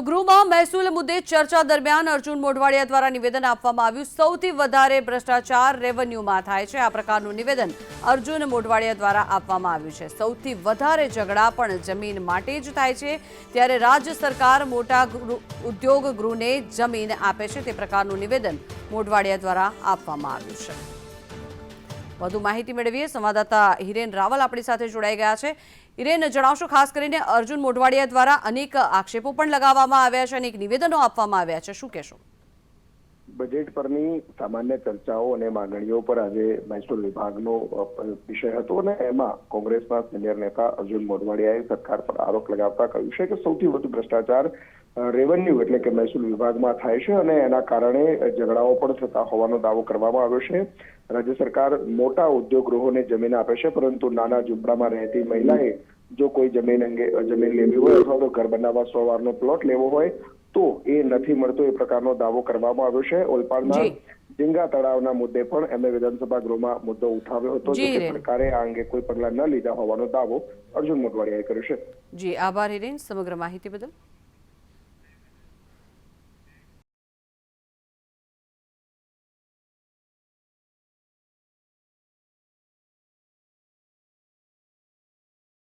તો ગૃહમાં મહેસૂલ મુદ્દે ચર્ચા દરમિયાન અર્જુન મોઢવાડિયા દ્વારા નિવેદન આપવામાં આવ્યું. સૌથી વધારે ભ્રષ્ટાચાર રેવન્યુમાં થાય છે. આ પ્રકારનું નિવેદન અર્જુન મોઢવાડિયા દ્વારા આપવામાં આવ્યું છે. સૌથી વધારે ઝઘડા પણ જમીન માટે જ થાય છે. ત્યારે રાજ્ય સરકાર મોટા ઉદ્યોગ ગૃહને જમીન આપે છે. તે પ્રકારનું નિવેદન મોઢવાડિયા દ્વારા આપવામાં આવ્યું છે. વધુ માહિતી મેળવીએ. સંવાદદાતા હિરેન રાવલ આપણી સાથે જોડાઈ ગયા છે. હિરેન, જણાવશો, ખાસ કરીને અર્જુન મોઢવાડિયા દ્વારા અનેક આક્ષેપો પણ લગાવવામાં આવ્યા છે અનેક નિવેદનો આપવામાં આવ્યા છે. શું કહેશો? બજેટ પરની સામાન્ય ચર્ચાઓ અને માંગણીઓ પર આજે મહેસૂલ વિભાગનો વિષય હતો અને એમાં કોંગ્રેસના સિનિયર નેતા અર્જુન મોઢવાડિયાએ સરકાર પર આરોપ લગાવતા કહ્યું છે કે સૌથી વધુ ભ્રષ્ટાચાર રેવન્યુ એટલે કે મહેસૂલ વિભાગમાં થાય છે અને એના કારણે ઝઘડાઓ પણ થતા હોવાનો દાવો કરવામાં આવ્યો છે. રાજ્ય સરકાર મોટા ઉદ્યોગ ગૃહોને જમીન આપે છે, પરંતુ નાના ઝૂંપડામાં રહેતી મહિલાએ કોઈ જમીન અંગે જમીન લેવી હોય અથવા તો ઘર બનાવવા સો વારનો પ્લોટ લેવો હોય તો એ નથી મળતો એ પ્રકારનો દાવો કરવામાં આવ્યો છે. ઓલપાડના જી. ડીંગા તળાવના મુદ્દે પણ એમણે વિધાનસભા ગૃહમાં મુદ્દો ઉઠાવ્યો હતો કે સરકારે આ અંગે કોઈ પગલાં ન લીધા હોવાનો દાવો અર્જુન મોટવાડિયાએ કર્યો છે. જી આભાર હિરેન સમગ્ર માહિતી બદલ.